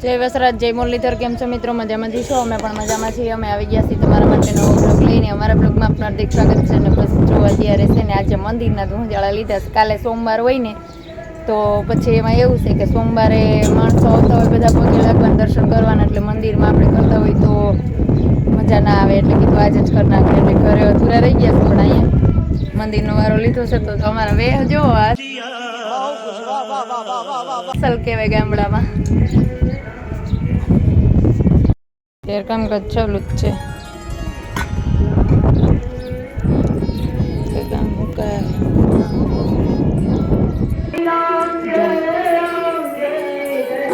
જય વસરાજ, જય મુરલીધર, કેમ છો મિત્રો? મજામાં છો? અમે પણ મજામાં છીએ. અમે આવી ગયા છીએ તમારા માટે નવો બ્લોગ લઈને. અમારા બ્લોગમાં આપનું હાર્દિક સ્વાગત છે અને બસ જોવા જ્યારે છે ને આજે મંદિરના ધૂંજાળા લીધા કાલે સોમવાર હોય ને, તો પછી એમાં એવું છે કે સોમવારે માણસો આવતા હોય બધા પગે લાગવાના, દર્શન કરવાના, એટલે મંદિરમાં આપણે કરતા હોય તો મજા ના આવે. એટલે કીધું આજે જ કરી નાખે એટલે ઘરે અધૂરા રહી ગયા છે પણ અહીંયા મંદિરનો વારો લીધો છે. તો અમારા વેહ જો આ અસલ કહેવાય ગામડામાં ઘેર કામકાજ ચાલુ જ છે.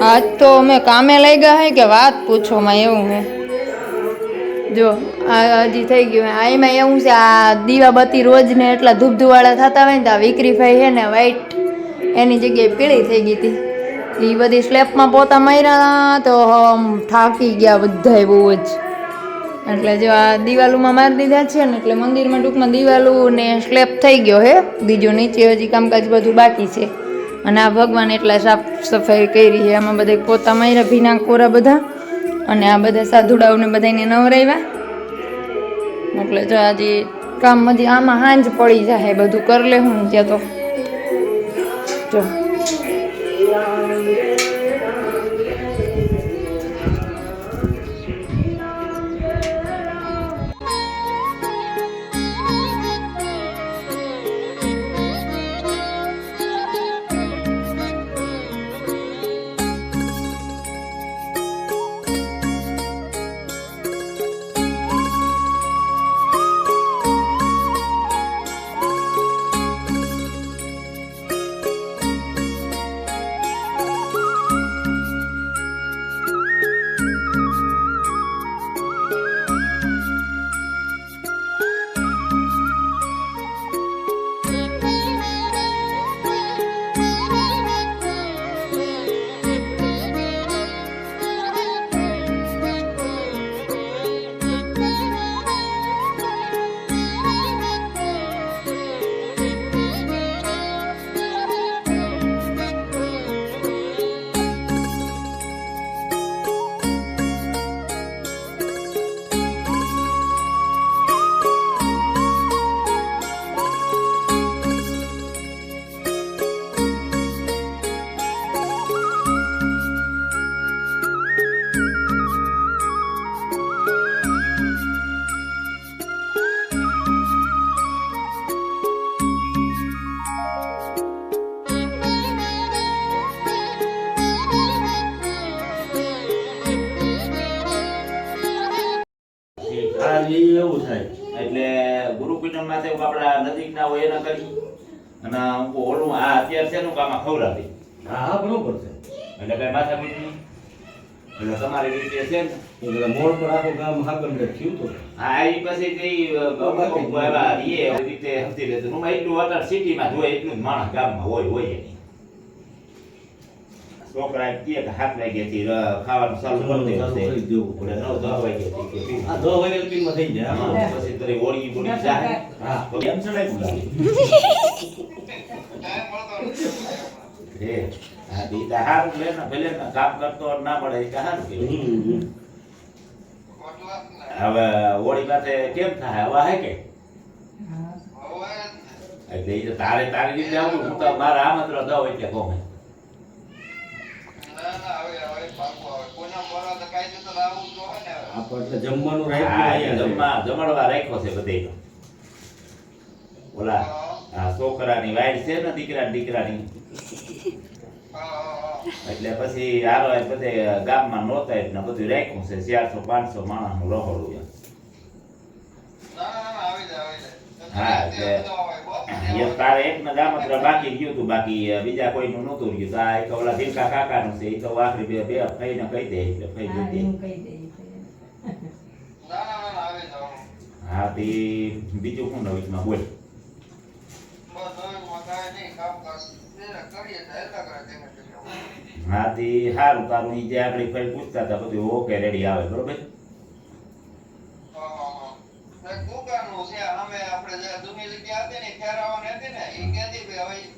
આજ તો અમે કામે લઈ ગયા હે કે વાત પૂછો માં એવું હે જો, આ હજી થઈ ગયું. આ એમાં એવું છે, આ દીવાબત્તી રોજ ને એટલા ધૂપ ધુવાળા થતા હોય ને તો આ વિક્રીફાઈ છે ને વ્હાઈટ એની જગ્યાએ પીળી થઈ ગઈ હતી. એ બધી સ્લેપમાં પોતા માર્યા તો થાકી ગયા બધા બહુ જ. એટલે જો આ દિવાલોમાં મારી દીધા છે ને, એટલે મંદિરમાં ટૂંકમાં દિવાલો ને સ્લેપ થઈ ગયો હે. બીજું નીચે હજી કામકાજ બધું બાકી છે. અને આ ભગવાન એટલા સાફ સફાઈ કરી છે. આમાં બધા પોતા માર્યા, ભીના કોરા બધા. અને આ બધા સાધુડાઓને બધાને નવરાવ્યા એટલે જો આજે કામ હજી આમાં હાંજ પડી જાય બધું કરી લે હું, ત્યાં તો જો પૂનમ માથે આપણા નજીકના હોય એના કરી. અને ઓલું આ અત્યારે છે કામ ખવડાવી હા હા બરોબર છે. એટલે કઈ માથા નહીં. એટલે તમારી રીતે છે ને. એટલે મોડ પર આખું ગામ હાકંડે થયું તો. હા એ પછી કઈ રીએ રીતે હસતી રહેતું હું એટલું અત્યારે સિટીમાં જોઈએ એટલું જ માણસ ગામમાં હોય હોય નહીં. છોકરા એમ કહે કે હાથ વાગ્યાથી ર- ખાવાનું ચાલુ કરી ચાલુ દેવું કરી દેવું છે. એટલે નવ દસ વાગ્યાથી કે પીવું. આ દો વાગે સ્પીડમાં થઈ જાય હા. હા, પછી તરી ઓળી બોળી જાય હા. તો કેમ ચડાવ્યું લાગે? હે, હા, ઈ તો હારું લે ને, ભલે ને કામ કરતો ના મળે ઈ તો હારું કહેવાય. હમ, હમ. હવે ઓળી પાસે કેમ થાય હવે હે કે એટલે ઈ તો તારે તારી રીતે આવું હું તો મારા આમંત્રણ દઉં એટલે કહું એમ. આપણે જમવાનું રાખ્યું જમવા જમણવા રાખ્યો છે બધેયનો. ઓલા આ છોકરાની વાઈફ છે ને દીકરા દીકરાની. એટલે પછી હારો એ બધે ગામમાં નહોતા એટલે બધું રાખ્યું છે. ચારસો પાંચસો માણસનું રહોડું. હા એટલે તારે એક ને દામત્ર બાકી ગયું તું બાકી બીજા કોઈનું નહોતું ગયું તો આ એક ઓલા ભીમકા કાકાનું છે એ તો આખરી બે બે ફઈને કહી દે એટલે ફઈ દે હા તે બીજું શું નવીનમાં બોલ. હા તે સારું તારું ઈ જે આગળ ફઈ પૂછતા હતા બધું ઓકે રેડી આવે બરોબર દુકાનનું છે અમે આપણે જે હતી ને ખેરાવાની હતી ને એ કહેતી ભાઈ હવે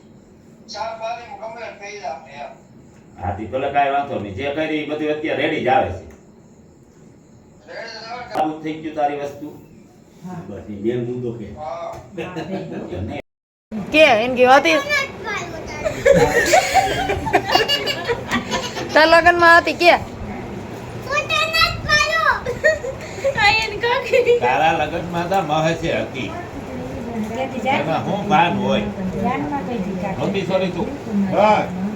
ચાર પાલીમાં કમ્પ્લેટ થઈ જાય આપણે એમ. હા તી ભલે કાંઈ વાંધો નહીં. જે કરી એ બધું અત્યારે રેડી જ આવે છે. સારું થઈ ગયું તારી વસ્તુ? બસ ઈ બેન મુદ્દો કે. કે એમ હતી? તાર લગ્નમાં હતી કે? તારા લગ્નમાં તો મહેશે હતી. એમાં હું ભાન હોય. નહોતી સોરી તું.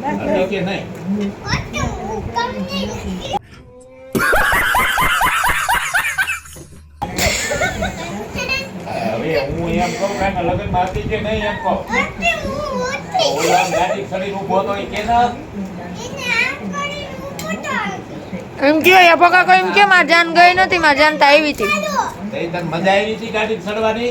બસ કે નહીં. હવે હું એમ કહું કે આના લગ્નમાં કે નહીં એમ કહું. ઓલા ગાડી ખડી ઊભો તો એ કે ના? એમ કે એ પકા એમ કે માર જાન ગઈ નથી માર જાન તો આવી હતી. તઈ તને મજા આવી હતી ગાડી ચડવાની?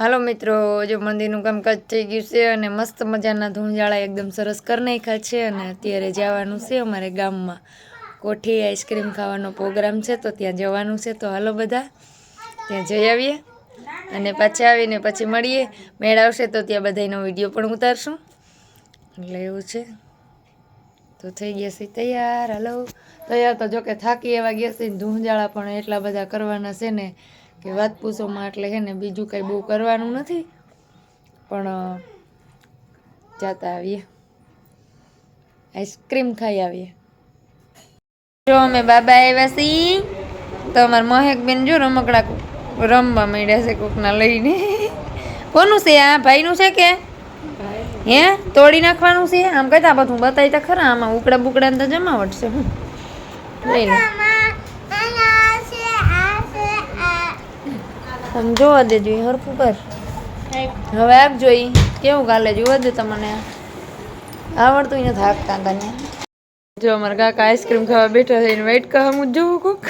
હાલો મિત્રો, જો મંદિરનું કામકાજ થઈ ગયું છે અને મસ્ત મજાના ધૂંજાળા એકદમ સરસ કરી નાખ્યા છે અને અત્યારે જવાનું છે અમારે ગામમાં. કોઠી આઈસ્ક્રીમ ખાવાનો પ્રોગ્રામ છે તો ત્યાં જવાનું છે. તો હાલો બધા, ત્યાં જઈ આવીએ અને પાછા આવીને પછી મળીએ. મેળ આવશે તો ત્યાં બધાનો વીડિયો પણ ઉતારશું. એટલે એવું છે. તો થઈ ગયા છે તૈયાર, હાલો. તૈયાર તો જોકે થાકી એવા ગયા છે ધૂંજાળા પણ એટલા બધા કરવાના છે ને કે વાત પૂછોમાં એટલે હે ને બીજું કંઈ બહુ કરવાનું નથી. પણ જાતા આવીએ. આઈસ્ક્રીમ ખાઈ આવીએ. જો અમે બાબા આવ્યા છીએ તો અમારા મહેકબેન જો રમકડા રમવા માંડ્યા છે કોકના લઈને. કોનું છે? આ ભાઈનું છે કે? હે? તોડી નાખવાનું છે? આમ કહેતા બધું બતાવી તો ખરા, આમાં ઉકડા બુકડા તો જમાવટ છે. હું લઈ લે. આમ જોવા દેજો હરખું કર. હવે આપજો ઈ કેવું ગાલે જોવા દે તમને. આવડતું નથી હાકતા તને. જો અમારા કાકા આઈસ્ક્રીમ ખાવા બેઠા થઈને વેઇટ કરવા હું જોઉં કોક.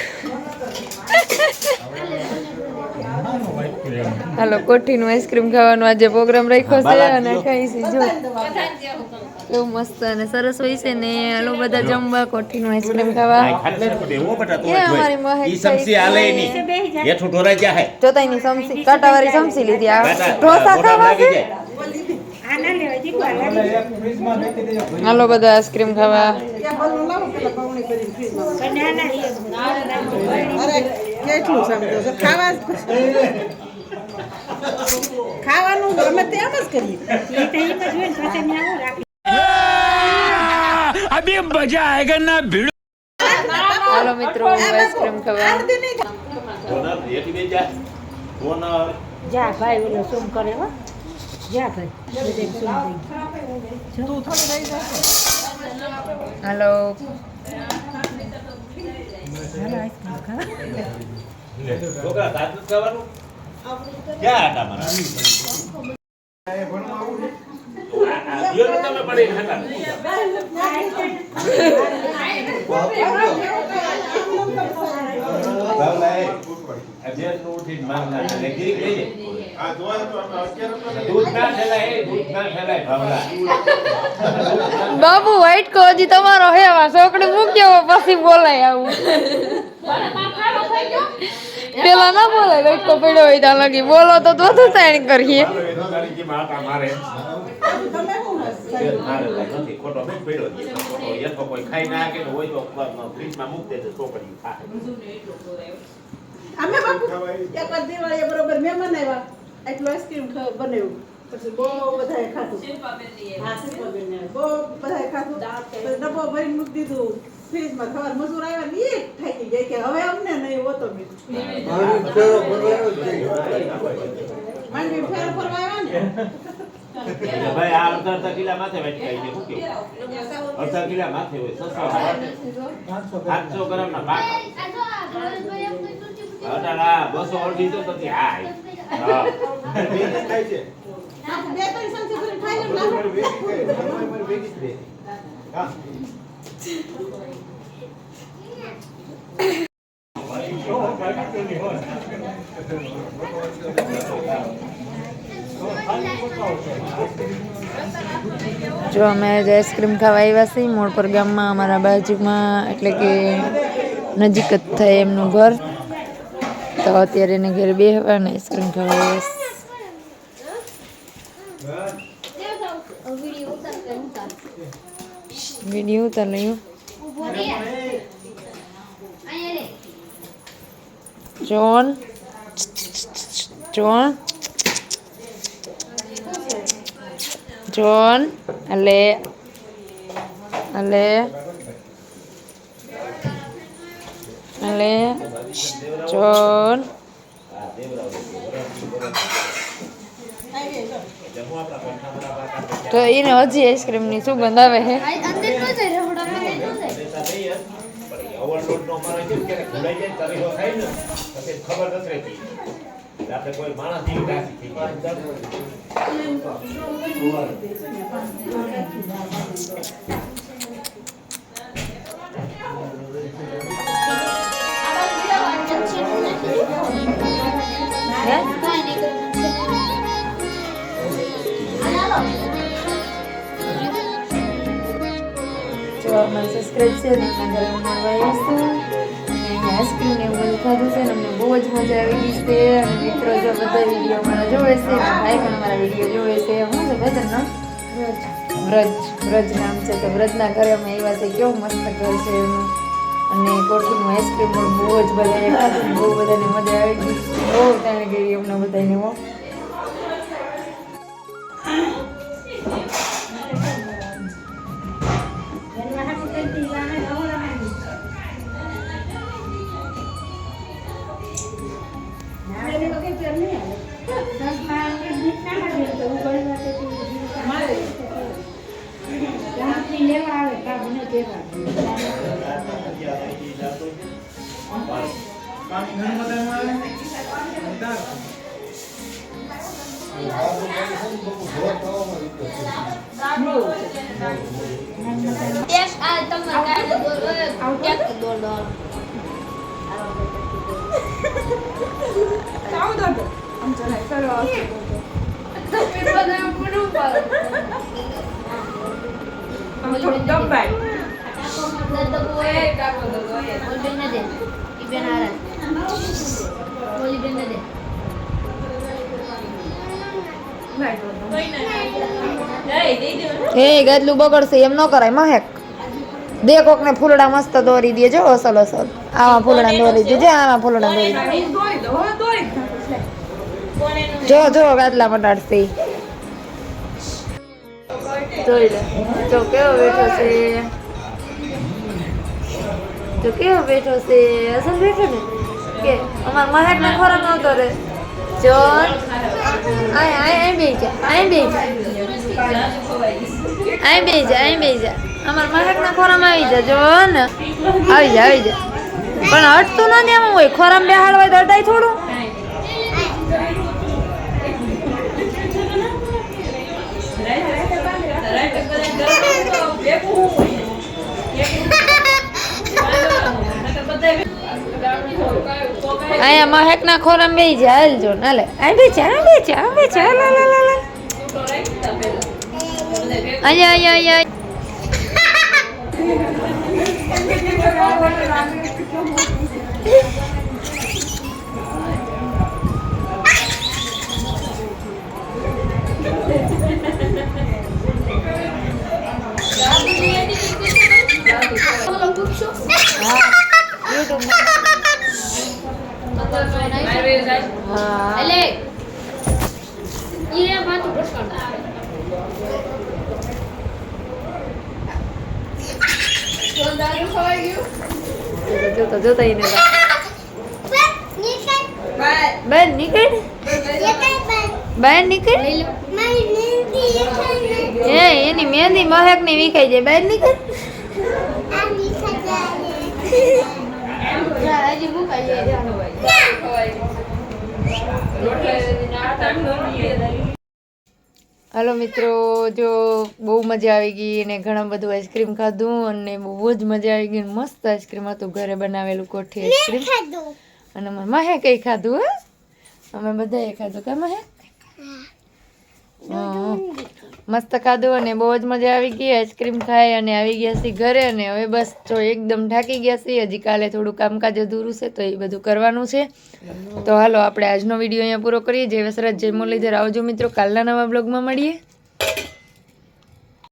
હાલો કોઠીનું આઈસ્ક્રીમ ખાવાનો આજે પ્રોગ્રામ રાખ્યો છે અને ખાઈશી જો. કેવું મસ્ત અને સરસ હોય છે ને આલો બધા જમવા કોઠીનું આઈસ્ક્રીમ ખાવા. ખાટલે ને જ હોય. અમારી મહેક હે. જોતાની સમસી કાંટાવાળી સમસી લીધી. આ ઢોસા ખાવા છે? હાલો બધા આઈસ્ક્રીમ ખાવા. કેટલું સમજો ખાવા ખાવાનું ગમે તેમ જ કરીએ. હાલો મિત્રો આઈસ્ક્રીમ ખાવા ડોનર, હેઠી બેસી જા. ડોનર. જા ભાઈ ઓલો શું કરે હો જા ભાઈ બધે શું થઈ ગયું હાલો છોકરા, ખાવાનું? ક્યાં આટા મારા? બાબુ વાઈટ કો હજી તમારો હેવા છોકડી મૂક્યો પછી બોલાય આવું. પેલા ના બોલાય વાઈટ કો પડ્યો હોય ત્યાં લગી. બોલો તો તો થાય કરીએ? મારે. નથી ખોટો મેં પડ્યો છે. ખોટો યથો કોઈ ખાઈ ના કે હોય તો ફ્રીજમાં મૂકી દેજો છોકરીઓ ખાય. અમે બાપુ એક વાર દિવાળીએ બરોબર મહેમાન આવ્યા. એટલો આઈસ્ક્રીમ બનાવ્યું. પછી બહુ બધાએ ખાધું. હા શિલ્પાબેનને. બહુ બધાએ ખાધું. ડબ્બો ભરીને મૂકી દીધું. ફ્રીજમાં ખબર મજૂર આવ્યા ને એ થાકી ગયા કે હવે અમને નહીં હોતો મીઠું માંડવી ફેર ફરવા આવ્યા ભાઈ આ અડધા અડધા કિલા માથે વેચી ખાઈ શું કેવું? અડધા કિલા માથે હોય છસો સાતસો ગ્રામ ના પાક. આ બસો અઢી તો નથી હા. હા, બે ત્રણ સંચી ભરીને ખાઈ લો ને. જો અમે આઈસ્ક્રીમ ખાવા આવ્યા છીએ મોડપર ગામમાં, અમારા બાજુમાં, એટલે કે નજીક જ થાય એમનું ઘર. તો અત્યારે એને ઘરે બેહવા અને આઈસ્ક્રીમ ખાવા આવ્યા. વીડિયો ઉતાર લઈ જોન જોન જોન અલે અલે અલે John. તો એને હજી આઈસ્ક્રીમની સુગંધ આવે છે? આવે નો અમારે કેમ કે ભૂલાઈ જાય તરીકો થાય ને. પછી ખબર નથી રહેતી. આપણે કોઈ માણસ જેવી રાખી ગઈ. હે જો અમારે સબસ્ક્રાઈબ છે આઈસ્ક્રીમ એવું બધું ખાધું છે ને અમને બહુ જ મજા આવી ગઈ છે. અને મિત્રો જો બધા વીડિયો મારા જોવે છે ભાઈ પણ અમારા વીડિયો જોવે છે. હું છે ભાઈ નામ વ્રજ. વ્રજ નામ છે તો વ્રજના ઘરે અમે આવ્યા છે કેવું મસ્ત ઘર છે એનું. અને કોઠીનું આઈસ્ક્રીમ પણ બહુ જ બધાએ ખાધું બહુ બધાને મજા આવી ગઈ. બહુ ત્યાં ગઈ અમને બધાને, હો. Yes, ah, tama ka na doon. Yak doon doon. આમચો નહીં સરસ આમ થોડું દબાય Dada boy. Boy ben na din. Iben aral. Boy ben na din. એ ગાદલું બગડશે, એમ ન કરાય, મહેક. દે કોકને ફૂલડા મસ્ત દોરી દે, જો અસલ અસલ. આવા ફૂલડા દોરી દેજે આવા ફૂલડા દોરી જ. જો, ગાદલા મટાડશે જો, કેવો બેઠો છે? જો, કેવો બેઠો છે? અસલ ને? મહેક ને ખોરાક નતો રે. જો આય આય આય બે જા આય બે જા. આય બે જા આય બે જા. અમાર મહેક ના ખોરામાં આવી જા જો ને. આવી જા આવી જા. પણ હટતું નથી આમ હોય ખોરામ બેહાડવા હોય તો થોડું. અહીંયા મહેક ના ખોરામાં બે હાલ જો, ના લે. આ બે ચા બે ચા બે ચા લા લા લા અહીંયા અહીંયા અહીંયા હા. Ele. Ire batu પ્રશ્ન. જોતા જોતા એને બેન નીકળ. બેન નીકળ. એ એની મહેંદી મહેકની વિખાઈ જાય. બેન નીકળ. હજી મુકાઈ જાય, જા. હાલો મિત્રો જો બહુ મજા આવી ગઈ અને ઘણા બધું આઈસ્ક્રીમ ખાધું અને બહુ જ મજા આવી ગઈ. મસ્ત આઈસ્ક્રીમ હતું ઘરે બનાવેલું કોઠી આઈસ્ક્રીમ અને મહે કઈ ખાધું હે? અમે બધાએ ખાધું કે માહે? હં. મસ્ત ખાધું અને બહુ જ મજા આવી ગઈ, આઈસ્ક્રીમ ખાઈ અને આવી ગયા છીએ ઘરે અને હવે બસ જો એકદમ ઢાંકી ગયા છીએ, હજી કાલે થોડું કામકાજ અધૂરું છે તો એ બધું કરવાનું છે. તો હાલો આપણે આજનો વીડિયો અહીંયા પૂરો કરીએ. જય વસરાજ, જય મુરલીધર. આવજો મિત્રો, કાલના નવા બ્લોગમાં મળીએ.